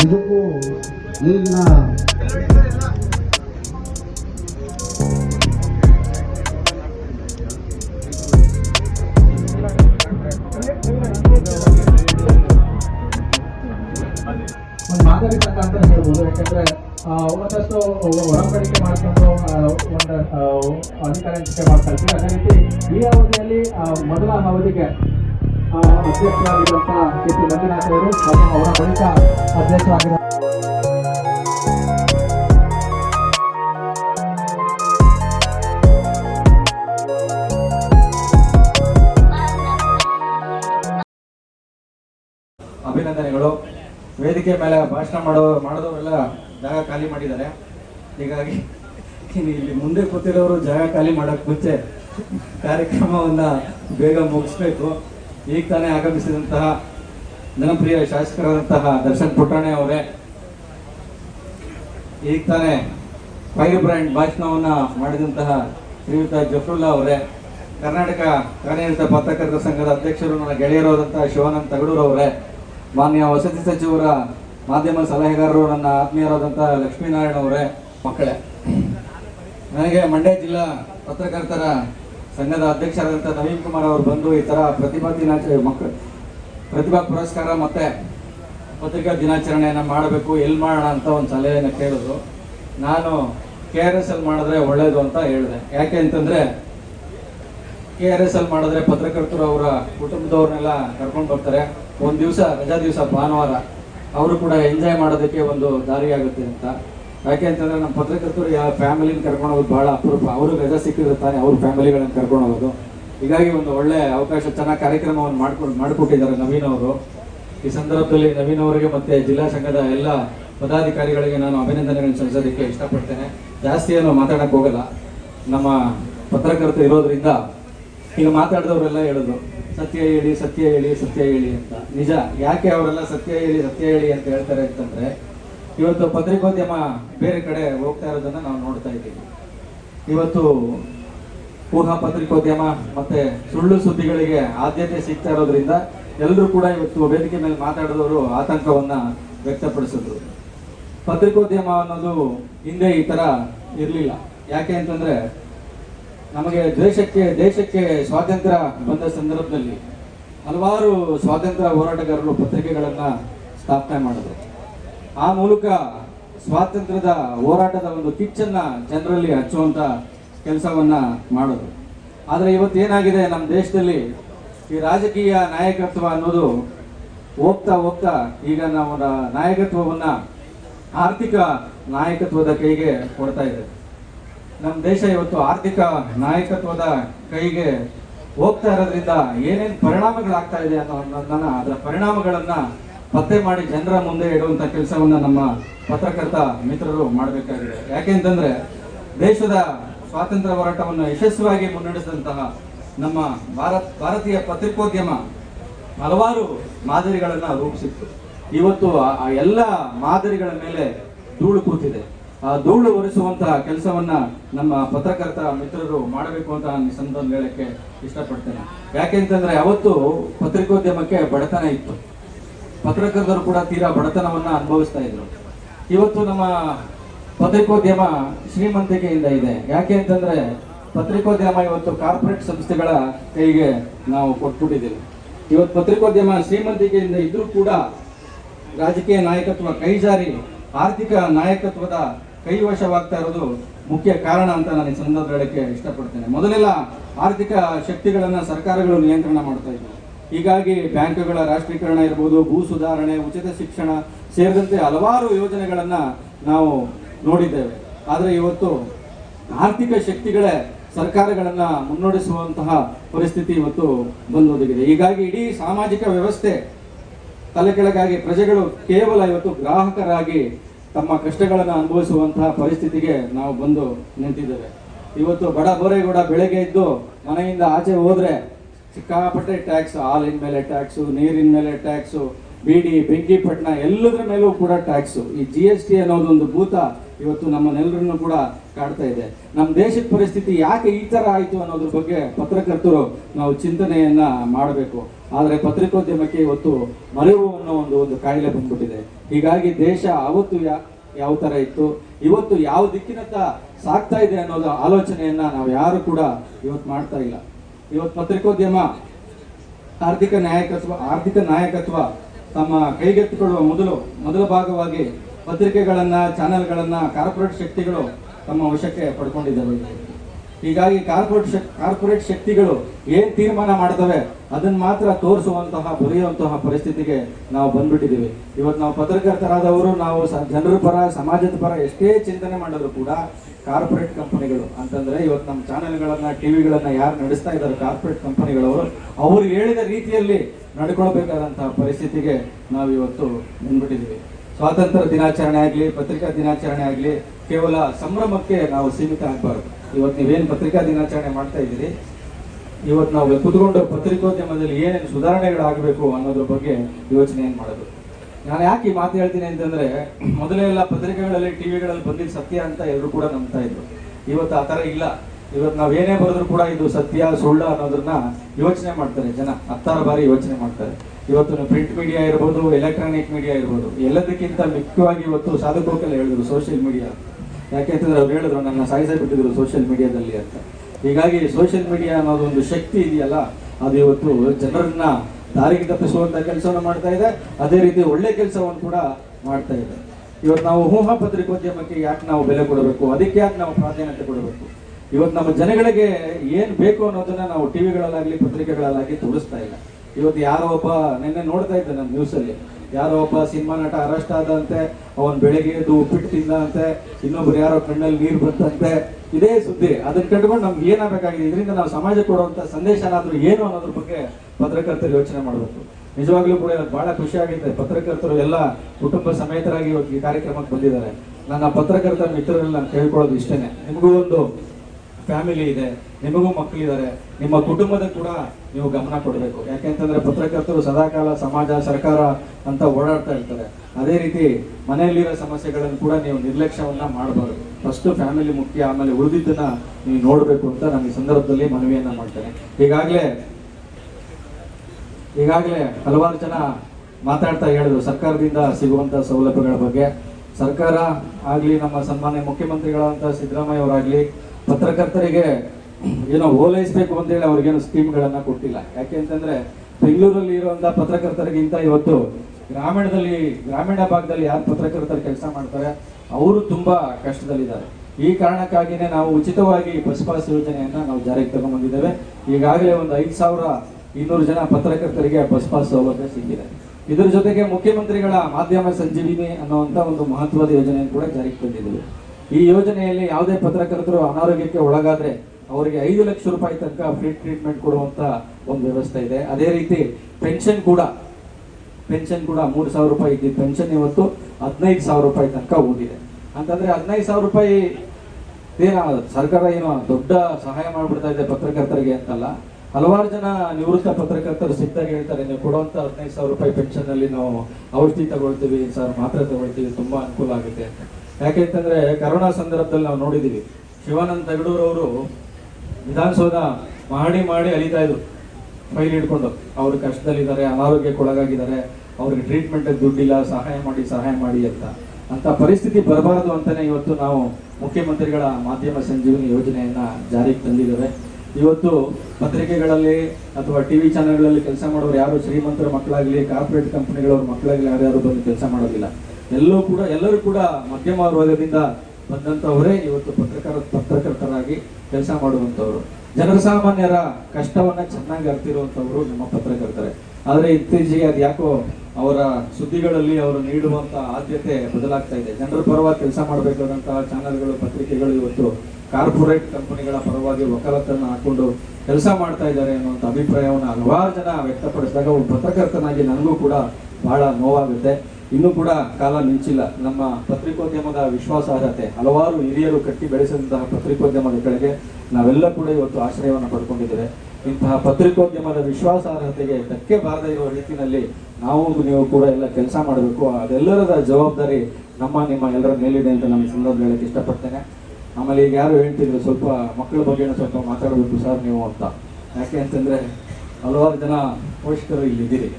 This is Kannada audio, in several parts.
ನಿಜಕ್ಕೂ ಒಂದು ಮಾದರಿ ಅಂತ ಹೇಳ್ಬೋದು. ಯಾಕಂದ್ರೆ ಒಂದಷ್ಟು ಒಳಂಬಡಿಕೆ ಮಾಡಿಕೊಂಡು ಒಂದು ಅಧಿಕಾರ ಹಂಚಿಕೆ ಮಾಡ್ತಾ ಇರ್ತೀವಿ. ಅದೇ ರೀತಿ ಈ ಅವಧಿಯಲ್ಲಿ ಮೊದಲ ಅವಧಿಗೆ ಕೆ ಪಿ ಮಂಜುನಾಥ್ ಅವರು ಹಾಗೂ ಅವರ ಬಳಿಕ ಅಭಿನಂದನೆಗಳು. ವೇದಿಕೆ ಮೇಲೆ ಭಾಷಣ ಮಾಡೋ ಮಾಡಿದವರೆಲ್ಲ ಜಾಗ ಖಾಲಿ ಮಾಡಿದ್ದಾರೆ. ಹೀಗಾಗಿ ಇಲ್ಲಿ ಮುಂದೆ ಕೂತಿರೋರು ಜಾಗ ಖಾಲಿ ಮಾಡೋಕ್ಕೆ ಮುಂಚೆ ಕಾರ್ಯಕ್ರಮವನ್ನು ಬೇಗ ಮುಗಿಸ್ಬೇಕು. ಈಗ ತಾನೇ ಆಗಮಿಸಿದಂತಹ ಜನಪ್ರಿಯ ಶಾಸಕರಾದಂತಹ ದರ್ಶನ್ ಪುಟ್ಟಣೆ ಅವರೇ, ಈಗ ತಾನೇ ಫೈರ್ ಬ್ರ್ಯಾಂಡ್ ಭಾಷಣವನ್ನ ಮಾಡಿದಂತಹ ಶ್ರೀಯುತ ಜಫ್ರುಲ್ಲಾ ಅವರೇ, ಕರ್ನಾಟಕ ಕಾರ್ಯನಿರತ ಪತ್ರಕರ್ತರ ಸಂಘದ ಅಧ್ಯಕ್ಷರು ನನ್ನ ಗೆಳೆಯರಾದಂತಹ ಶಿವಾನಂದ್ ತಗಡೂರ್ ಅವರೇ, ಮಾನ್ಯ ವಸತಿ ಸಚಿವರ ಮಾಧ್ಯಮ ಸಲಹೆಗಾರರು, ನನ್ನ ಆತ್ಮೀಯರಾದಂತಹ ಲಕ್ಷ್ಮೀನಾರಾಯಣ ಅವರೇ, ಮಕ್ಕಳೇ. ನನಗೆ ಮಂಡ್ಯ ಜಿಲ್ಲಾ ಪತ್ರಕರ್ತರ ಸಂಘದ ಅಧ್ಯಕ್ಷರಾದಂಥ ನವೀನ್ ಕುಮಾರ್ ಅವರು ಬಂದು ಈ ಥರ ಪ್ರತಿಭಾ ದಿನಾಚರಣೆ ಮಕ್ಕಳು ಪ್ರತಿಭಾ ಪುರಸ್ಕಾರ ಮತ್ತೆ ಪತ್ರಿಕಾ ದಿನಾಚರಣೆಯನ್ನು ಮಾಡಬೇಕು, ಎಲ್ಲಿ ಮಾಡೋಣ ಅಂತ ಒಂದು ಸಲಹೆಯನ್ನು ಕೇಳಿದ್ರು. ನಾನು ಕೆ ಆರ್ ಎಸ್ ಎಲ್ ಮಾಡಿದ್ರೆ ಒಳ್ಳೇದು ಅಂತ ಹೇಳಿದೆ. ಯಾಕೆ ಅಂತಂದ್ರೆ ಕೆ ಆರ್ ಎಸ್ ಎಲ್ ಮಾಡಿದ್ರೆ ಪತ್ರಕರ್ತರು ಅವರ ಕುಟುಂಬದವ್ರನ್ನೆಲ್ಲ ಕರ್ಕೊಂಡು ಬರ್ತಾರೆ. ಒಂದು ದಿವಸ, ರಜಾ ದಿವಸ ಭಾನುವಾರ, ಅವರು ಕೂಡ ಎಂಜಾಯ್ ಮಾಡೋದಕ್ಕೆ ಒಂದು ದಾರಿಯಾಗುತ್ತೆ ಅಂತ. ಯಾಕೆ ಅಂತಂದ್ರೆ ನಮ್ಮ ಪತ್ರಕರ್ತರು ಯಾವ ಫ್ಯಾಮಿಲಿನ ಕರ್ಕೊಂಡು ಹೋಗೋದು ಬಹಳ ಅಪರೂಪ. ಅವರು ರಜೆ ಸಿಕ್ಕಿದ್ರೆ ತಾನೇ ಅವ್ರ ಫ್ಯಾಮಿಲಿಗಳನ್ನ ಕರ್ಕೊಂಡು ಹೋಗೋದು. ಹೀಗಾಗಿ ಒಂದು ಒಳ್ಳೆ ಅವಕಾಶ, ಚೆನ್ನಾಗಿ ಕಾರ್ಯಕ್ರಮವನ್ನು ಮಾಡ್ಕೊಂಡು, ಮಾಡಿಕೊಟ್ಟಿದ್ದಾರೆ ನವೀನ್ ಅವರು. ಈ ಸಂದರ್ಭದಲ್ಲಿ ನವೀನ್ ಅವರಿಗೆ ಮತ್ತೆ ಜಿಲ್ಲಾ ಸಂಘದ ಎಲ್ಲ ಪದಾಧಿಕಾರಿಗಳಿಗೆ ನಾನು ಅಭಿನಂದನೆಗಳನ್ನು ಸಲ್ಲಿಸೋದಕ್ಕೆ ಇಷ್ಟಪಡ್ತೇನೆ. ಜಾಸ್ತಿ ಏನು ಮಾತಾಡಕ್ಕೆ ಹೋಗಲ್ಲ. ನಮ್ಮ ಪತ್ರಕರ್ತರು ಇರೋದ್ರಿಂದ ಈಗ ಮಾತಾಡಿದವರೆಲ್ಲ ಹೇಳೋದು, ಸತ್ಯ ಹೇಳಿ ಸತ್ಯ ಹೇಳಿ ಸತ್ಯ ಹೇಳಿ ಅಂತ. ನಿಜ, ಯಾಕೆ ಅವರೆಲ್ಲ ಸತ್ಯ ಹೇಳಿ ಸತ್ಯ ಹೇಳಿ ಅಂತ ಹೇಳ್ತಾರೆ ಅಂತಂದ್ರೆ ಇವತ್ತು ಪತ್ರಿಕೋದ್ಯಮ ಬೇರೆ ಕಡೆ ಹೋಗ್ತಾ ಇರೋದನ್ನ ನಾವು ನೋಡ್ತಾ ಇದ್ದೀವಿ. ಇವತ್ತು ಊಹಾ ಪತ್ರಿಕೋದ್ಯಮ ಮತ್ತೆ ಸುಳ್ಳು ಸುದ್ದಿಗಳಿಗೆ ಆದ್ಯತೆ ಸಿಗ್ತಾ ಇರೋದ್ರಿಂದ ಎಲ್ಲರೂ ಕೂಡ ಇವತ್ತು ವೇದಿಕೆ ಮೇಲೆ ಮಾತಾಡಿದವರು ಆತಂಕವನ್ನ ವ್ಯಕ್ತಪಡಿಸಿದ್ರು. ಪತ್ರಿಕೋದ್ಯಮ ಅನ್ನೋದು ಹಿಂದೆ ಈ ತರ ಇರಲಿಲ್ಲ. ಯಾಕೆ ಅಂತಂದ್ರೆ ನಮಗೆ ದೇಶಕ್ಕೆ ದೇಶಕ್ಕೆ ಸ್ವಾತಂತ್ರ್ಯ ಬಂದ ಸಂದರ್ಭದಲ್ಲಿ ಹಲವಾರು ಸ್ವಾತಂತ್ರ್ಯ ಹೋರಾಟಗಾರರು ಪತ್ರಿಕೆಗಳನ್ನ ಸ್ಥಾಪನೆ ಮಾಡಿದ್ರು. ಆ ಮೂಲಕ ಸ್ವಾತಂತ್ರ್ಯದ ಹೋರಾಟದ ಒಂದು ಕಿಚ್ಚನ್ನ ಜನರಲ್ಲಿ ಹಚ್ಚುವಂಥ ಕೆಲಸವನ್ನ ಮಾಡೋದು. ಆದರೆ ಇವತ್ತು ಏನಾಗಿದೆ ನಮ್ಮ ದೇಶದಲ್ಲಿ? ಈ ರಾಜಕೀಯ ನಾಯಕತ್ವ ಅನ್ನೋದು ಹೋಗ್ತಾ ಹೋಗ್ತಾ ಈಗ ನಾವು ನಾಯಕತ್ವವನ್ನ ಆರ್ಥಿಕ ನಾಯಕತ್ವದ ಕೈಗೆ ಕೊಡ್ತಾ ಇದೆ. ನಮ್ಮ ದೇಶ ಇವತ್ತು ಆರ್ಥಿಕ ನಾಯಕತ್ವದ ಕೈಗೆ ಹೋಗ್ತಾ ಇರೋದ್ರಿಂದ ಏನೇನು ಪರಿಣಾಮಗಳಾಗ್ತಾ ಇದೆ ಅನ್ನೋ ಅನ್ನೋದನ್ನ, ಅದರ ಪರಿಣಾಮಗಳನ್ನ ಪತ್ತೆ ಮಾಡಿ ಜನರ ಮುಂದೆ ಇಡುವಂಥ ಕೆಲಸವನ್ನು ನಮ್ಮ ಪತ್ರಕರ್ತ ಮಿತ್ರರು ಮಾಡಬೇಕಾಗಿದೆ. ಯಾಕೆ ಅಂತಂದ್ರೆ ದೇಶದ ಸ್ವಾತಂತ್ರ್ಯ ಹೋರಾಟವನ್ನು ಯಶಸ್ವಿಯಾಗಿ ಮುನ್ನಡೆಸಿದಂತಹ ನಮ್ಮ ಭಾರತ್, ಭಾರತೀಯ ಪತ್ರಿಕೋದ್ಯಮ ಹಲವಾರು ಮಾದರಿಗಳನ್ನು ರೂಪಿಸಿತ್ತು. ಇವತ್ತು ಆ- ಎಲ್ಲ ಮಾದರಿಗಳ ಮೇಲೆ ಧೂಳು ಕೂತಿದೆ. ಆ ಧೂಳು ಒರೆಸುವಂತಹ ಕೆಲಸವನ್ನ ನಮ್ಮ ಪತ್ರಕರ್ತ ಮಿತ್ರರು ಮಾಡಬೇಕು ಅಂತ ನಾನು ಸಂದರ್ಭದಲ್ಲಿ ಹೇಳಕ್ಕೆ ಇಷ್ಟಪಡ್ತೇನೆ. ಯಾಕೆಂತಂದ್ರೆ ಅವತ್ತು ಪತ್ರಿಕೋದ್ಯಮಕ್ಕೆ ಬಡತನ ಇತ್ತು. ಪತ್ರಕರ್ತರು ಕೂಡ ತೀರಾ ಬಡತನವನ್ನು ಅನುಭವಿಸ್ತಾ ಇದ್ರು. ಇವತ್ತು ನಮ್ಮ ಪತ್ರಿಕೋದ್ಯಮ ಶ್ರೀಮಂತಿಕೆಯಿಂದ ಇದೆ. ಯಾಕೆ ಅಂತಂದ್ರೆ ಪತ್ರಿಕೋದ್ಯಮ ಇವತ್ತು ಕಾರ್ಪೊರೇಟ್ ಸಂಸ್ಥೆಗಳ ಕೈಗೆ ನಾವು ಕೊಟ್ಬಿಟ್ಟಿದ್ದೀವಿ. ಇವತ್ತು ಪತ್ರಿಕೋದ್ಯಮ ಶ್ರೀಮಂತಿಕೆಯಿಂದ ಇದ್ರೂ ಕೂಡ ರಾಜಕೀಯ ನಾಯಕತ್ವ ಕೈಜಾರಿ, ಆರ್ಥಿಕ ನಾಯಕತ್ವದ ಕೈವಶವಾಗ್ತಾ ಇರೋದು ಮುಖ್ಯ ಕಾರಣ ಅಂತ ನಾನು ಈ ಸಂದರ್ಭ ಹೇಳಕ್ಕೆ ಇಷ್ಟಪಡ್ತೇನೆ. ಮೊದಲೆಲ್ಲ ಆರ್ಥಿಕ ಶಕ್ತಿಗಳನ್ನು ಸರ್ಕಾರಗಳು ನಿಯಂತ್ರಣ ಮಾಡ್ತಾ ಇದ್ವು. ಹೀಗಾಗಿ ಬ್ಯಾಂಕ್ಗಳ ರಾಷ್ಟ್ರೀಕರಣ ಇರ್ಬೋದು, ಭೂ ಸುಧಾರಣೆ, ಉಚಿತ ಶಿಕ್ಷಣ ಸೇರಿದಂತೆ ಹಲವಾರು ಯೋಜನೆಗಳನ್ನು ನಾವು ನೋಡಿದ್ದೇವೆ. ಆದರೆ ಇವತ್ತು ಆರ್ಥಿಕ ಶಕ್ತಿಗಳೇ ಸರ್ಕಾರಗಳನ್ನು ಮುನ್ನಡೆಸುವಂತಹ ಪರಿಸ್ಥಿತಿ ಇವತ್ತು ಬಂದೊದಗಿದೆ. ಹೀಗಾಗಿ ಇಡೀ ಸಾಮಾಜಿಕ ವ್ಯವಸ್ಥೆ ತಲೆ ಕೆಳಗಾಗಿ ಪ್ರಜೆಗಳು ಕೇವಲ ಇವತ್ತು ಗ್ರಾಹಕರಾಗಿ ತಮ್ಮ ಕಷ್ಟಗಳನ್ನು ಅನುಭವಿಸುವಂತಹ ಪರಿಸ್ಥಿತಿಗೆ ನಾವು ಬಂದು ನಿಂತಿದ್ದೇವೆ. ಇವತ್ತು ಬಡ ಬೋರೇಗೌಡ ಬೆಳಗ್ಗೆ ಎದ್ದು ಮನೆಯಿಂದ ಆಚೆ ಹೋದ್ರೆ ಸಿಕ್ಕಾಪಟ್ಟೆ ಟ್ಯಾಕ್ಸ್ ಹಾಲಿನ ಮೇಲೆ ಟ್ಯಾಕ್ಸು ನೀರಿನ ಮೇಲೆ ಟ್ಯಾಕ್ಸು, ಬೀಡಿ ಬೆಂಕಿಪಟ್ಟಣ ಎಲ್ಲದರ ಮೇಲೂ ಕೂಡ ಟ್ಯಾಕ್ಸು. ಈ ಜಿ ಎಸ್ ಟಿ ಅನ್ನೋದೊಂದು ಭೂತ ಇವತ್ತು ನಮ್ಮನ್ನೆಲ್ಲರನ್ನು ಕೂಡ ಕಾಡ್ತಾ ಇದೆ. ನಮ್ಮ ದೇಶದ ಪರಿಸ್ಥಿತಿ ಯಾಕೆ ಈ ಥರ ಆಯಿತು ಅನ್ನೋದ್ರ ಬಗ್ಗೆ ಪತ್ರಕರ್ತರು ನಾವು ಚಿಂತನೆಯನ್ನು ಮಾಡಬೇಕು. ಆದರೆ ಪತ್ರಿಕೋದ್ಯಮಕ್ಕೆ ಇವತ್ತು ಮರೆವು ಅನ್ನೋ ಒಂದು ಒಂದು ಕಾಯಿಲೆ ಬಂದ್ಬಿಟ್ಟಿದೆ. ಹೀಗಾಗಿ ದೇಶ ಅವತ್ತು ಯಾವ ಥರ ಇತ್ತು, ಇವತ್ತು ಯಾವ ದಿಕ್ಕಿನತ್ತ ಸಾಗ್ತಾ ಇದೆ ಅನ್ನೋದು ಆಲೋಚನೆಯನ್ನು ನಾವು ಯಾರು ಕೂಡ ಇವತ್ತು ಮಾಡ್ತಾ ಇಲ್ಲ. ಇವತ್ತು ಪತ್ರಿಕೋದ್ಯಮ, ಆರ್ಥಿಕ ನಾಯಕತ್ವ ಆರ್ಥಿಕ ನಾಯಕತ್ವ ತಮ್ಮ ಕೈಗೆತ್ತಿಕೊಳ್ಳುವ ಮೊದಲು, ಮೊದಲ ಭಾಗವಾಗಿ ಪತ್ರಿಕೆಗಳನ್ನು, ಚಾನೆಲ್ಗಳನ್ನು, ಕಾರ್ಪೊರೇಟ್ ಶಕ್ತಿಗಳು ತಮ್ಮ ವಶಕ್ಕೆ ಪಡ್ಕೊಂಡಿದ್ದಾವೆ ಹೀಗಾಗಿ ಕಾರ್ಪೊರೇಟ್ ಶಕ್, ಕಾರ್ಪೊರೇಟ್ ಶಕ್ತಿಗಳು ಏನು ತೀರ್ಮಾನ ಮಾಡ್ತವೆ ಅದನ್ನ ಮಾತ್ರ ತೋರಿಸುವಂತಹ, ಬರೆಯುವಂತಹ ಪರಿಸ್ಥಿತಿಗೆ ನಾವು ಬಂದ್ಬಿಟ್ಟಿದ್ದೀವಿ. ಇವತ್ತು ನಾವು ಪತ್ರಕರ್ತರಾದವರು, ನಾವು ಜನರ ಪರ, ಸಮಾಜದ ಪರ ಎಷ್ಟೇ ಚಿಂತನೆ ಮಾಡಿದ್ರು ಕೂಡ ಕಾರ್ಪೊರೇಟ್ ಕಂಪನಿಗಳು ಅಂತಂದ್ರೆ ಇವತ್ತು ನಮ್ಮ ಚಾನೆಲ್ಗಳನ್ನ, ಟಿವಿಗಳನ್ನ ಯಾರು ನಡೆಸ್ತಾ ಇದ್ದಾರೆ ಕಾರ್ಪೊರೇಟ್ ಕಂಪನಿಗಳವರು, ಅವರು ಹೇಳಿದ ರೀತಿಯಲ್ಲಿ ನಡ್ಕೊಳ್ಬೇಕಾದಂತಹ ಪರಿಸ್ಥಿತಿಗೆ ನಾವು ಇವತ್ತು ಬಂದ್ಬಿಟ್ಟಿದ್ದೀವಿ ಸ್ವಾತಂತ್ರ್ಯ ದಿನಾಚರಣೆ ಆಗಲಿ, ಪತ್ರಿಕಾ ದಿನಾಚರಣೆ ಆಗಲಿ, ಕೇವಲ ಸಂಭ್ರಮಕ್ಕೆ ನಾವು ಸೀಮಿತ ಆಗಬಾರ್ದು. ಇವತ್ತು ನೀವೇನು ಪತ್ರಿಕಾ ದಿನಾಚರಣೆ ಮಾಡ್ತಾ ಇದ್ದೀರಿ ಇವತ್ತು ನಾವು ಕುತ್ಕೊಂಡು ಪತ್ರಿಕೋದ್ಯಮದಲ್ಲಿ ಏನೇನು ಸುಧಾರಣೆಗಳಾಗಬೇಕು ಅನ್ನೋದ್ರ ಬಗ್ಗೆ ಯೋಚನೆ ಏನ್ ಮಾಡೋದು? ನಾನು ಯಾಕೆ ಈ ಮಾತು ಹೇಳ್ತೀನಿ ಅಂತಂದ್ರೆ, ಮೊದಲೇ ಎಲ್ಲ ಪತ್ರಿಕೆಗಳಲ್ಲಿ, ಟಿವಿಗಳಲ್ಲಿ ಬಂದಿದ್ದು ಸತ್ಯ ಅಂತ ಎಲ್ಲರೂ ಕೂಡ ನಂಬ್ತಾ ಇದ್ರು. ಇವತ್ತು ಆ ಥರ ಇಲ್ಲ. ಇವತ್ತು ನಾವು ಏನೇ ಬರೆದ್ರು ಕೂಡ ಇದು ಸತ್ಯ, ಸುಳ್ಳು ಅನ್ನೋದನ್ನ ಯೋಚನೆ ಮಾಡ್ತಾರೆ ಜನ. ಹತ್ತಾರು ಬಾರಿ ಯೋಚನೆ ಮಾಡ್ತಾರೆ. ಇವತ್ತು ಪ್ರಿಂಟ್ ಮೀಡಿಯಾ ಇರ್ಬೋದು, ಎಲೆಕ್ಟ್ರಾನಿಕ್ ಮೀಡಿಯಾ ಇರ್ಬೋದು, ಎಲ್ಲದಕ್ಕಿಂತ ಮುಖ್ಯವಾಗಿ ಇವತ್ತು ಸಾಧಕೋಕೆಲ್ಲ ಹೇಳಿದ್ರು ಸೋಷಿಯಲ್ ಮೀಡಿಯಾ. ಯಾಕೆಂತಂದ್ರೆ ಅವ್ರು ಹೇಳಿದ್ರು, ನನ್ನ ಸಾಯಿಸೇ ಬಿಟ್ಟಿದ್ರು ಸೋಷಿಯಲ್ ಮೀಡಿಯಾದಲ್ಲಿ ಅಂತ. ಹೀಗಾಗಿ ಸೋಷಿಯಲ್ ಮೀಡಿಯಾ ಅನ್ನೋದು ಒಂದು ಶಕ್ತಿ ಇದೆಯಲ್ಲ, ಅದು ಇವತ್ತು ಜನರನ್ನ ದಾರಿಗೆ ತಪ್ಪಿಸುವಂತ ಕೆಲಸವನ್ನು ಮಾಡ್ತಾ ಇದೆ. ಅದೇ ರೀತಿ ಒಳ್ಳೆ ಕೆಲಸವನ್ನು ಕೂಡ ಮಾಡ್ತಾ ಇದೆ. ಇವತ್ತು ನಾವು ಊಹಾ ಪತ್ರಿಕೋದ್ಯಮಕ್ಕೆ ಯಾಕೆ ನಾವು ಬೆಲೆ ಕೊಡಬೇಕು? ಅದಕ್ಕೆ ಯಾಕೆ ನಾವು ಪ್ರಾಧಾನ್ಯತೆ ಕೊಡಬೇಕು? ಇವತ್ತು ನಮ್ಮ ಜನಗಳಿಗೆ ಏನು ಬೇಕು ಅನ್ನೋದನ್ನ ನಾವು ಟಿವಿಗಳಲ್ಲಾಗ್ಲಿ ಪತ್ರಿಕೆಗಳಲ್ಲಾಗಲಿ ತೋರಿಸ್ತಾ ಇಲ್ಲ. ಇವತ್ತು ಯಾರೋ ಒಬ್ಬ ನಿನ್ನೆ ನೋಡ್ತಾ ಇದ್ದೆ ನಾನು ನ್ಯೂಸ್ ಅಲ್ಲಿ. ಯಾರೋ ಒಬ್ಬ ಸಿನಿಮಾ ನಟ ಅರೆಸ್ಟ್ ಆದಂತೆ, ಅವನ್ ಬೆಳಿಗ್ಗೆ ಎದ್ದು ಉಪ್ಪಿಟ್ಟು ತಿಂದ ಅಂತೆ ಇನ್ನೊಬ್ರು ಯಾರೋ ಕಣ್ಣಲ್ಲಿ ನೀರು ಬಂತಂತೆ ಇದೇ ಸುದ್ದಿ. ಅದನ್ನ ಕಂಡುಕೊಂಡು ನಮ್ಗೆ ಏನಾಗಬೇಕಾಗಿದೆ? ಇದರಿಂದ ನಾವು ಸಮಾಜಕ್ಕೆ ಕೊಡುವಂತ ಸಂದೇಶ ಏನಾದ್ರೂ ಏನು ಅನ್ನೋದ್ರ ಬಗ್ಗೆ ಪತ್ರಕರ್ತರು ಯೋಚನೆ ಮಾಡಬೇಕು. ನಿಜವಾಗ್ಲೂ ಕೂಡ ಬಹಳ ಖುಷಿ ಆಗಿದೆ. ಪತ್ರಕರ್ತರು ಎಲ್ಲ ಕುಟುಂಬ ಸಮೇತರಾಗಿ ಇವತ್ತು ಈ ಕಾರ್ಯಕ್ರಮಕ್ಕೆ ಬಂದಿದ್ದಾರೆ. ನನ್ನ ಪತ್ರಕರ್ತರ ಮಿತ್ರರಲ್ಲಿ ನಾನು ಕೇಳ್ಕೊಳ್ಳೋದು ಇಷ್ಟೇನೆ. ನಿಮಗೂ ಒಂದು ಫ್ಯಾಮಿಲಿ ಇದೆ. ನಿಮಗೂ ಮಕ್ಕಳಿದ್ದಾರೆ. ನಿಮ್ಮ ಕುಟುಂಬದ ಕೂಡ ನೀವು ಗಮನ ಕೊಡಬೇಕು. ಯಾಕೆಂತಂದ್ರೆ ಪತ್ರಕರ್ತರು ಸದಾಕಾಲ ಸಮಾಜ, ಸರ್ಕಾರ ಅಂತ ಓಡಾಡ್ತಾ ಇರ್ತಾರೆ ಅದೇ ರೀತಿ ಮನೆಯಲ್ಲಿರೋ ಸಮಸ್ಯೆಗಳನ್ನು ಕೂಡ ನೀವು ನಿರ್ಲಕ್ಷ್ಯವನ್ನ ಮಾಡಬಾರ್ದು. ಫಸ್ಟ್ ಫ್ಯಾಮಿಲಿ ಮುಖ್ಯ, ಆಮೇಲೆ ಉಳಿದಿದ್ದನ್ನ ನೀವು ನೋಡಬೇಕು ಅಂತ ನಾನು ಈ ಸಂದರ್ಭದಲ್ಲಿ ಮನವಿಯನ್ನ ಮಾಡ್ತೇನೆ. ಈಗಾಗಲೇ ಈಗಾಗಲೇ ಹಲವಾರು ಜನ ಮಾತಾಡ್ತಾ ಹೇಳಿದ್ರು, ಸರ್ಕಾರದಿಂದ ಸಿಗುವಂತ ಸೌಲಭ್ಯಗಳ ಬಗ್ಗೆ. ಸರ್ಕಾರ ಆಗ್ಲಿ, ನಮ್ಮ ಸನ್ಮಾನ್ಯ ಮುಖ್ಯಮಂತ್ರಿಗಳಂತ ಸಿದ್ದರಾಮಯ್ಯ ಅವರಾಗ್ಲಿ, ಪತ್ರಕರ್ತರಿಗೆ ಏನೋ ಓಲೈಸಬೇಕು ಅಂತೇಳಿ ಅವ್ರಿಗೇನು ಸ್ಕೀಮ್ಗಳನ್ನ ಕೊಟ್ಟಿಲ್ಲ. ಯಾಕೆ ಅಂತಂದ್ರೆ ಬೆಂಗಳೂರಲ್ಲಿ ಇರುವಂತ ಪತ್ರಕರ್ತರಿಗಿಂತ ಇವತ್ತು ಗ್ರಾಮೀಣದಲ್ಲಿ, ಗ್ರಾಮೀಣ ಭಾಗದಲ್ಲಿ ಯಾರು ಪತ್ರಕರ್ತರು ಕೆಲಸ ಮಾಡ್ತಾರೆ, ಅವರು ತುಂಬಾ ಕಷ್ಟದಲ್ಲಿದ್ದಾರೆ. ಈ ಕಾರಣಕ್ಕಾಗಿನೇ ನಾವು ಉಚಿತವಾಗಿ ಬಸ್ ಪಾಸ್ ಯೋಜನೆಯನ್ನ ನಾವು ಜಾರಿಗೆ ತಗೊಂಡ್ಬಂದಿದ್ದೇವೆ ಈಗಾಗಲೇ ಒಂದು ಐದು ಸಾವಿರ ಇನ್ನೂರು ಜನ ಪತ್ರಕರ್ತರಿಗೆ ಬಸ್ ಪಾಸ್ ಸೌಲಭ್ಯ ಸಿಕ್ಕಿದೆ. ಇದರ ಜೊತೆಗೆ ಮುಖ್ಯಮಂತ್ರಿಗಳ ಮಾಧ್ಯಮ ಸಂಜೀವಿನಿ ಅನ್ನುವಂತ ಒಂದು ಮಹತ್ವದ ಯೋಜನೆಯನ್ನು ಕೂಡ ಜಾರಿಗೆ ತಂದಿದ್ದೀವಿ. ಈ ಯೋಜನೆಯಲ್ಲಿ ಯಾವುದೇ ಪತ್ರಕರ್ತರು ಅನಾರೋಗ್ಯಕ್ಕೆ ಒಳಗಾದ್ರೆ ಅವರಿಗೆ ಐದು ಲಕ್ಷ ರೂಪಾಯಿ ತನಕ ಫ್ರೀ ಟ್ರೀಟ್ಮೆಂಟ್ ಕೊಡುವಂತ ಒಂದು ವ್ಯವಸ್ಥೆ ಇದೆ. ಅದೇ ರೀತಿ ಪೆನ್ಷನ್ ಕೂಡ ಪೆನ್ಷನ್ ಕೂಡ ಮೂರು ಸಾವಿರ ರೂಪಾಯಿ ಇದ್ದಿದ್ದು ಪೆನ್ಷನ್ ಇವತ್ತು ಹದಿನೈದು ಸಾವಿರ ರೂಪಾಯಿ ತನಕ ಹೋಗಿದೆ. ಅಂತಂದ್ರೆ ಹದಿನೈದು ಸಾವಿರ ರೂಪಾಯಿ ಏನ ಸರ್ಕಾರ ಏನು ದೊಡ್ಡ ಸಹಾಯ ಮಾಡಿಬಿಡ್ತಾ ಇದೆ ಪತ್ರಕರ್ತರಿಗೆ ಅಂತಲ್ಲ. ಹಲವಾರು ಜನ ನಿವೃತ್ತ ಪತ್ರಕರ್ತರು ಸಿಗ್ದಾಗ ಹೇಳ್ತಾರೆ, ನೀವು ಕೊಡುವಂತ ಹದಿನೈದು ಸಾವಿರ ರೂಪಾಯಿ ಪೆನ್ಷನ್ ಅಲ್ಲಿ ನಾವು ಔಷಧಿ ತಗೊಳ್ತೀವಿ ಸರ್ ಮಾತ್ರೆ ತಗೊಳ್ತೀವಿ, ತುಂಬಾ ಅನುಕೂಲ ಆಗುತ್ತೆ. ಅಂತ ಯಾಕೆಂತಂದ್ರೆ ಕರೋನಾ ಸಂದರ್ಭದಲ್ಲಿ ನಾವು ನೋಡಿದೀವಿ. ಶಿವಾನಂದ ತಗಡೂರವರು ವಿಧಾನಸೌಧ ಮಾಡಿ ಮಾಡಿ ಅಲಿತಾ ಇದ್ರು. ಫೈಲ್ ಹಿಡ್ಕೊಂಡು ಅವ್ರು ಕಷ್ಟದಲ್ಲಿದ್ದಾರೆ, ಅನಾರೋಗ್ಯಕ್ಕೊಳಗಾಗಿದ್ದಾರೆ, ಅವ್ರಿಗೆ ಟ್ರೀಟ್ಮೆಂಟ್ ದುಡ್ಡಿಲ್ಲ, ಸಹಾಯ ಮಾಡಿ ಸಹಾಯ ಮಾಡಿ ಅಂತ. ಅಂತ ಪರಿಸ್ಥಿತಿ ಬರಬಾರದು ಅಂತಲೇ ಇವತ್ತು ನಾವು ಮುಖ್ಯಮಂತ್ರಿಗಳ ಮಾಧ್ಯಮ ಸಂಜೀವನಿ ಯೋಜನೆಯನ್ನ ಜಾರಿಗೆ ತಂದಿದ್ದೇವೆ. ಇವತ್ತು ಪತ್ರಿಕೆಗಳಲ್ಲಿ ಅಥವಾ ಟಿವಿ ಚಾನೆಲ್ಗಳಲ್ಲಿ ಕೆಲಸ ಮಾಡೋರು ಯಾರು? ಶ್ರೀಮಂತರ ಮಕ್ಕಳಾಗಲಿ ಕಾರ್ಪೊರೇಟ್ ಕಂಪನಿಗಳವ್ರ ಮಕ್ಕಳಾಗಲಿ ಯಾರ್ಯಾರು ಬಂದು ಕೆಲಸ ಮಾಡೋದಿಲ್ಲ. ಎಲ್ಲೂ ಕೂಡ, ಎಲ್ಲರೂ ಕೂಡ ಮಧ್ಯಮ ವರ್ಗದಿಂದ ಬಂದಂತವರೇ ಇವತ್ತು ಪತ್ರಕರ ಪತ್ರಕರ್ತರಾಗಿ ಕೆಲಸ ಮಾಡುವಂತವರು. ಜನಸಾಮಾನ್ಯರ ಕಷ್ಟವನ್ನ ಚೆನ್ನಾಗಿ ಅರ್ತಿರುವಂಥವ್ರು ನಮ್ಮ ಪತ್ರಕರ್ತರೆ. ಆದರೆ ಇತ್ತೀಚೆಗೆ ಅದು ಯಾಕೋ ಅವರ ಸುದ್ದಿಗಳಲ್ಲಿ ಅವರು ನೀಡುವಂತ ಆದ್ಯತೆ ಬದಲಾಗ್ತಾ ಇದೆ. ಜನರ ಪರವಾಗಿ ಕೆಲಸ ಮಾಡಬೇಕಾದಂತಹ ಚಾನೆಲ್ಗಳು, ಪತ್ರಿಕೆಗಳು ಇವತ್ತು ಕಾರ್ಪೊರೇಟ್ ಕಂಪನಿಗಳ ಪರವಾಗಿ ವಕಾಲತ್ತನ್ನು ಹಾಕೊಂಡು ಕೆಲಸ ಮಾಡ್ತಾ ಇದ್ದಾರೆ ಅನ್ನುವಂಥ ಅಭಿಪ್ರಾಯವನ್ನು ಹಲವಾರು ಜನ ವ್ಯಕ್ತಪಡಿಸಿದಾಗ ಒಬ್ಬ ಪತ್ರಕರ್ತನಾಗಿ ನನಗೂ ಕೂಡ ಬಹಳ ನೋವಾಗುತ್ತೆ. ಇನ್ನೂ ಕೂಡ ಕಾಲ ಮಿಂಚಿಲ್ಲ ನಮ್ಮ ಪತ್ರಿಕೋದ್ಯಮದ ವಿಶ್ವಾಸಾರ್ಹತೆ, ಹಲವಾರು ಹಿರಿಯರು ಕಟ್ಟಿ ಬೆಳೆಸಿದಂತಹ ಪತ್ರಿಕೋದ್ಯಮದ ಕಡೆಗೆ ನಾವೆಲ್ಲ ಕೂಡ ಇವತ್ತು ಆಶ್ರಯವನ್ನು ಪಡ್ಕೊಂಡಿದ್ದೇವೆ. ಇಂತಹ ಪತ್ರಿಕೋದ್ಯಮದ ವಿಶ್ವಾಸಾರ್ಹತೆಗೆ ಧಕ್ಕೆ ಬಾರದೇ ಇರುವ ರೀತಿಯಲ್ಲಿ ನಾವು ನೀವು ಕೂಡ ಎಲ್ಲ ಕೆಲಸ ಮಾಡಬೇಕು. ಅದೆಲ್ಲರದ ಜವಾಬ್ದಾರಿ ನಮ್ಮ, ನಿಮ್ಮ ಎಲ್ಲರ ಮೇಲಿದೆ ಅಂತ ನಾನು ಸಂದರ್ಭ ಹೇಳಕ್ಕೆ ಇಷ್ಟಪಡ್ತೇನೆ. ಆಮೇಲೆ ಈಗ ಯಾರು ಹೇಳ್ತಿದ್ರು ಸ್ವಲ್ಪ ಮಕ್ಕಳ ಬಗ್ಗೆ ಸ್ವಲ್ಪ ಮಾತಾಡಬೇಕು ಸರ್ ನೀವು ಅಂತ. ಯಾಕೆ ಅಂತಂದ್ರೆ ಹಲವಾರು ಜನ ಪೋಷಕರು ಇಲ್ಲಿದ್ದೀರಿ.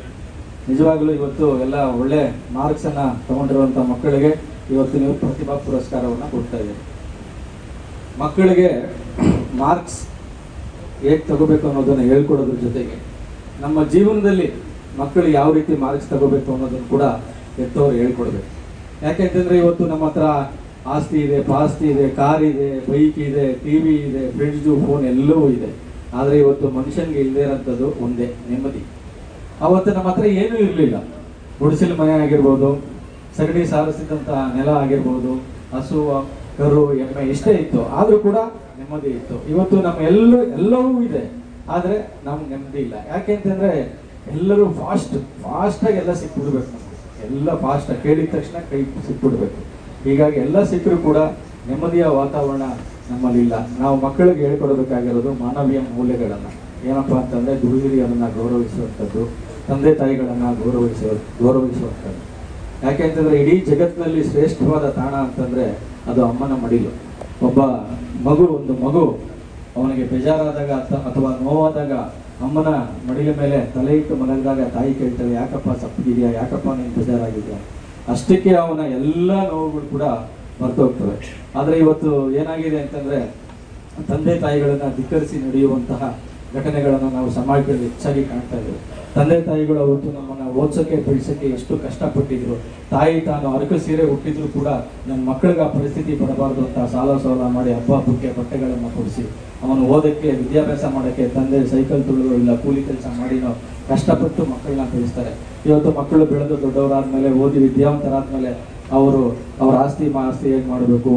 ನಿಜವಾಗ್ಲೂ ಇವತ್ತು ಎಲ್ಲ ಒಳ್ಳೆ ಮಾರ್ಕ್ಸ್ ಅನ್ನ ತಗೊಂಡಿರುವಂತ ಮಕ್ಕಳಿಗೆ ಇವತ್ತು ನೀವು ಪ್ರತಿಭಾ ಪುರಸ್ಕಾರವನ್ನ ಕೊಡ್ತಾ ಇದ್ದೀರಿ. ಮಕ್ಕಳಿಗೆ ಮಾರ್ಕ್ಸ್ ಹೇಗೆ ತಗೋಬೇಕು ಅನ್ನೋದನ್ನ ಹೇಳ್ಕೊಡೋದ್ರ ಜೊತೆಗೆ ನಮ್ಮ ಜೀವನದಲ್ಲಿ ಮಕ್ಕಳು ಯಾವ ರೀತಿ ಮಾರ್ಕ್ಸ್ ತಗೋಬೇಕು ಅನ್ನೋದನ್ನು ಕೂಡ ಎತ್ತವರು ಹೇಳ್ಕೊಡ್ಬೇಕು. ಯಾಕೆಂತಂದ್ರೆ ಇವತ್ತು ನಮ್ಮ ಹತ್ರ ಆಸ್ತಿ ಇದೆ, ಪಾಸ್ತಿ ಇದೆ, ಕಾರ್ ಇದೆ ಬೈಕ್ ಇದೆ ಟಿ ವಿ ಇದೆ ಫ್ರಿಡ್ಜು ಫೋನ್ ಎಲ್ಲವೂ ಇದೆ. ಆದರೆ ಇವತ್ತು ಮನುಷ್ಯನಿಗೆ ಇಲ್ಲದೇ ಇರೋಂಥದ್ದು ಒಂದೇ ನೆಮ್ಮದಿ. ಅವತ್ತು ನಮ್ಮ ಹತ್ರ ಏನೂ ಇರಲಿಲ್ಲ. ಗುಡಿಸಲು ಮನೆ ಆಗಿರ್ಬೋದು, ಸಗಣಿ ಸಾರಿಸಿದಂಥ ನೆಲ ಆಗಿರ್ಬೋದು, ಹಸು, ಕರು, ಎಮ್ಮೆ ಇಷ್ಟೇ ಇತ್ತು. ಆದರೂ ಕೂಡ ನೆಮ್ಮದಿ ಇತ್ತು. ಇವತ್ತು ನಮ್ಮ ಎಲ್ಲ, ಎಲ್ಲವೂ ಇದೆ. ಆದರೆ ನಮ್ಗೆ ನೆಮ್ಮದಿ ಇಲ್ಲ. ಯಾಕೆ ಅಂತಂದರೆ ಎಲ್ಲರೂ ಫಾಸ್ಟ್ ಫಾಸ್ಟಾಗಿ ಎಲ್ಲ ಸಿಕ್ಬಿಡ್ಬೇಕು ನಮ್ಗೆ. ಎಲ್ಲ ಫಾಸ್ಟ್ ಕೇಳಿದ ತಕ್ಷಣ ಕೈ ಸಿಕ್ಬಿಡ್ಬೇಕು. ಹೀಗಾಗಿ ಎಲ್ಲ ಸಿಕ್ಕರೂ ಕೂಡ ನೆಮ್ಮದಿಯ ವಾತಾವರಣ ನಮ್ಮಲ್ಲಿಲ್ಲ. ನಾವು ಮಕ್ಕಳಿಗೆ ಹೇಳ್ಕೊಡ್ಬೇಕಾಗಿರೋದು ಮಾನವೀಯ ಮೌಲ್ಯಗಳನ್ನು. ಏನಪ್ಪಾ ಅಂತಂದ್ರೆ ದುಡಿದಿರಿ ಅದನ್ನು ಗೌರವಿಸುವಂಥದ್ದು. ತಂದೆ ತಾಯಿಗಳನ್ನ ಗೌರವಿಸೋ ಗೌರವಿಸುವಂಥದ್ದು. ಯಾಕೆ ಅಂತಂದ್ರೆ ಇಡೀ ಜಗತ್ತಿನಲ್ಲಿ ಶ್ರೇಷ್ಠವಾದ ತಾಣ ಅಂತಂದ್ರೆ ಅದು ಅಮ್ಮನ ಮಡಿಲು. ಒಬ್ಬ ಮಗು, ಒಂದು ಮಗು ಅವನಿಗೆ ಬೇಜಾರಾದಾಗ ಅಥ- ಅಥವಾ ನೋವಾದಾಗ ಅಮ್ಮನ ಮಡಿಲ ಮೇಲೆ ತಲೆ ಇಟ್ಟು ಮಲಗಿದಾಗ ತಾಯಿ ಕೇಳ್ತಾಳೆ ಯಾಕಪ್ಪ ಸಪ್ಪಿದೆಯಾ ಯಾಕಪ್ಪ ನೀನು ಬೇಜಾರಾಗಿದೆಯಾ? ಅಷ್ಟಕ್ಕೆ ಅವನ ಎಲ್ಲ ನೋವುಗಳು ಕೂಡ ಮರ್ತೋಗ್ತವೆ ಆದರೆ ಇವತ್ತು ಏನಾಗಿದೆ ಅಂತಂದ್ರೆ ತಂದೆ ತಾಯಿಗಳನ್ನ ಧಿಕ್ಕರಿಸಿ ನಡೆಯುವಂತಹ ಘಟನೆಗಳನ್ನು ನಾವು ಸಮಾಜದಲ್ಲಿ ಹೆಚ್ಚಾಗಿ ಕಾಣ್ತಾ ಇದ್ದೇವೆ. ತಂದೆ ತಾಯಿಗಳು ಅವತ್ತು ನಮ್ಮನ್ನ ಓದ್ಸಕ್ಕೆ ಬೆಳ್ಸಕ್ಕೆ ಎಷ್ಟು ಕಷ್ಟಪಟ್ಟಿದ್ರು. ತಾಯಿ ತಾನು ಅರಕು ಸೀರೆ ಹುಟ್ಟಿದ್ರು ಕೂಡ ನನ್ನ ಮಕ್ಕಳಿಗೆ ಆ ಪರಿಸ್ಥಿತಿ ಬರಬಾರ್ದು ಅಂತ ಸಾಲ ಸೋಲ ಮಾಡಿ ಹಬ್ಬ ಹಬ್ಬಕ್ಕೆ ಬಟ್ಟೆಗಳನ್ನು ಕೊಡಿಸಿ. ಅವನು ಓದಕ್ಕೆ, ವಿದ್ಯಾಭ್ಯಾಸ ಮಾಡೋಕ್ಕೆ, ತಂದೆ ಸೈಕಲ್ ತುಳಿದು ಇಲ್ಲ ಕೂಲಿ ಕೆಲಸ ಮಾಡಿನೋ ಕಷ್ಟಪಟ್ಟು ಮಕ್ಕಳನ್ನ ಬೆಳೆಸ್ತಾರೆ. ಇವತ್ತು ಮಕ್ಕಳು ಬೆಳೆದು ದೊಡ್ಡವರಾದ್ಮೇಲೆ ಓದಿ ವಿದ್ಯಾವಂತರಾದ್ಮೇಲೆ ಅವರು ಅವ್ರ ಆಸ್ತಿ ಮಾಸ್ತಿ ಹೇಗೆ ಮಾಡಬೇಕು?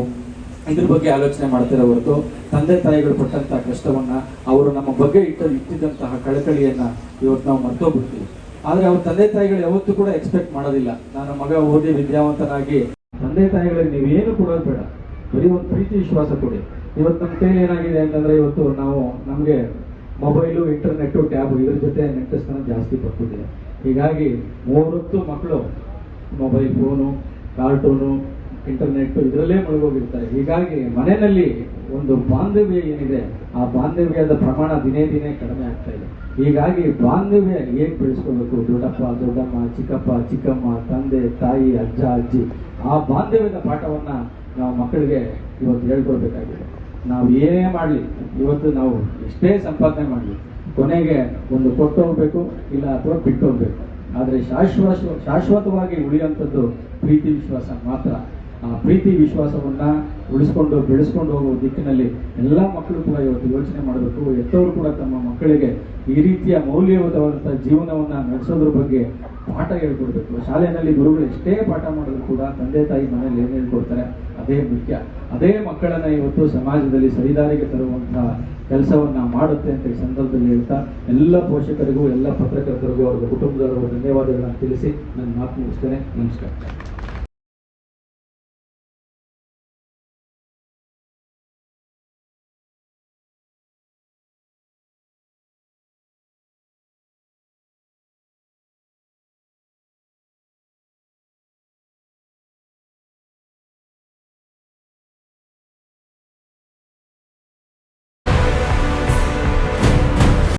ಇದ್ರ ಬಗ್ಗೆ ಆಲೋಚನೆ ಮಾಡ್ತಿರೋ ಹೊರತು ತಂದೆ ತಾಯಿಗಳು ಪಟ್ಟಂತಹ ಕಷ್ಟವನ್ನ ಅವರು ನಮ್ಮ ಬಗ್ಗೆ ಇಟ್ಟ ಇಟ್ಟಿದ್ದಂತಹ ಕಳಕಳಿಯನ್ನ ಇವತ್ತು ನಾವು ಮರ್ತೋಗ್ಬಿಡ್ತೀವಿ. ಆದ್ರೆ ಅವ್ರ ತಂದೆ ತಾಯಿಗಳು ಯಾವತ್ತೂ ಕೂಡ ಎಕ್ಸ್ಪೆಕ್ಟ್ ಮಾಡೋದಿಲ್ಲ. ನನ್ನ ಮಗ ಓದಿ ವಿದ್ಯಾವಂತನಾಗಿ, ತಂದೆ ತಾಯಿಗಳಿಗೆ ನೀವೇನು ಕೊಡೋದು ಬೇಡ. ಬರೀ ಒಂದು ಪ್ರೀತಿ ವಿಶ್ವಾಸ ಕೊಡಿ. ಇವತ್ತು ನಮ್ಮ ಕೈಲಿ ಏನಾಗಿದೆ ಅಂತಂದ್ರೆ ಇವತ್ತು ನಾವು ನಮಗೆ ಮೊಬೈಲು ಇಂಟರ್ನೆಟ್ ಟ್ಯಾಬ್ ಇದ್ರ ಜೊತೆ ನೆಟ್ಟಸ್ತನ ಜಾಸ್ತಿ ಬರ್ತಿದೆ. ಹೀಗಾಗಿ ಮೂರೊತ್ತು ಮಕ್ಕಳು ಮೊಬೈಲ್, ಫೋನು, ಕಾರ್ಟೂನು ಇಂಟರ್ನೆಟ್ ಇದರಲ್ಲೇ ಮುಳುಗೋಗಿರ್ತಾರೆ ಹೀಗಾಗಿ ಮನೆಯಲ್ಲಿ ಒಂದು ಬಾಂಧವ್ಯ ಏನಿದೆ, ಆ ಬಾಂಧವ್ಯದ ಪ್ರಮಾಣ ದಿನೇ ದಿನೇ ಕಡಿಮೆ ಆಗ್ತಾ ಇದೆ. ಹೀಗಾಗಿ ಬಾಂಧವ್ಯ ಏನು ಬೆಳೆಸ್ಕೋಬೇಕು? ದೊಡ್ಡಪ್ಪ, ದೊಡ್ಡಮ್ಮ, ಚಿಕ್ಕಪ್ಪ, ಚಿಕ್ಕಮ್ಮ, ತಂದೆ, ತಾಯಿ, ಅಜ್ಜ, ಅಜ್ಜಿ, ಆ ಬಾಂಧವ್ಯದ ಪಾಠವನ್ನ ನಾವು ಮಕ್ಕಳಿಗೆ ಇವತ್ತು ಹೇಳ್ಕೊಡ್ಬೇಕಾಗಿದೆ. ನಾವು ಏನೇ ಮಾಡಲಿ, ಇವತ್ತು ನಾವು ಎಷ್ಟೇ ಸಂಪಾದನೆ ಮಾಡಲಿ, ಕೊನೆಗೆ ಒಂದು ಕೊಟ್ಟು ಹೋಗ್ಬೇಕು, ಇಲ್ಲ ಅಥವಾ ಬಿಟ್ಟು ಹೋಗ್ಬೇಕು. ಆದರೆ ಶಾಶ್ವತ, ಶಾಶ್ವತವಾಗಿ ಉಳಿಯುವಂಥದ್ದು ಪ್ರೀತಿ, ವಿಶ್ವಾಸ ಮಾತ್ರ. ಆ ಪ್ರೀತಿ ವಿಶ್ವಾಸವನ್ನ ಉಳಿಸ್ಕೊಂಡು, ಬೆಳೆಸ್ಕೊಂಡು ಹೋಗುವ ದಿಕ್ಕಿನಲ್ಲಿ ಎಲ್ಲ ಮಕ್ಕಳು ಕೂಡ ಇವತ್ತು ಯೋಚನೆ ಮಾಡಬೇಕು. ಎತ್ತವರು ಕೂಡ ತಮ್ಮ ಮಕ್ಕಳಿಗೆ ಈ ರೀತಿಯ ಮೌಲ್ಯಯುತವಾದಂತಹ ಜೀವನವನ್ನ ನಡೆಸೋದ್ರ ಬಗ್ಗೆ ಪಾಠ ಹೇಳ್ಕೊಡ್ಬೇಕು. ಶಾಲೆಯಲ್ಲಿ ಗುರುಗಳು ಎಷ್ಟೇ ಪಾಠ ಮಾಡಿದ್ರು ಕೂಡ ತಂದೆ, ತಾಯಿ ಮನೇಲಿ ಏನ್ ಹೇಳ್ಕೊಡ್ತಾರೆ? ಅದೇ ಮುಖ್ಯ. ಅದೇ ಮಕ್ಕಳನ್ನ ಇವತ್ತು ಸಮಾಜದಲ್ಲಿ ಸರಿದಾರಿಗೆ ತರುವಂತಹ ಕೆಲಸವನ್ನ ಮಾಡುತ್ತೆ ಅಂತ ಈ ಸಂದರ್ಭದಲ್ಲಿ ಹೇಳ್ತಾ, ಎಲ್ಲ ಪೋಷಕರಿಗೂ, ಎಲ್ಲ ಪತ್ರಕರ್ತರಿಗೂ ಅವರ ಕುಟುಂಬದವರಿಗೂ ಧನ್ಯವಾದಗಳನ್ನ ತಿಳಿಸಿ, ನನ್ನ ಮಾತು ಮುಗಿಸ್ತೇನೆ. ನಮಸ್ಕಾರ.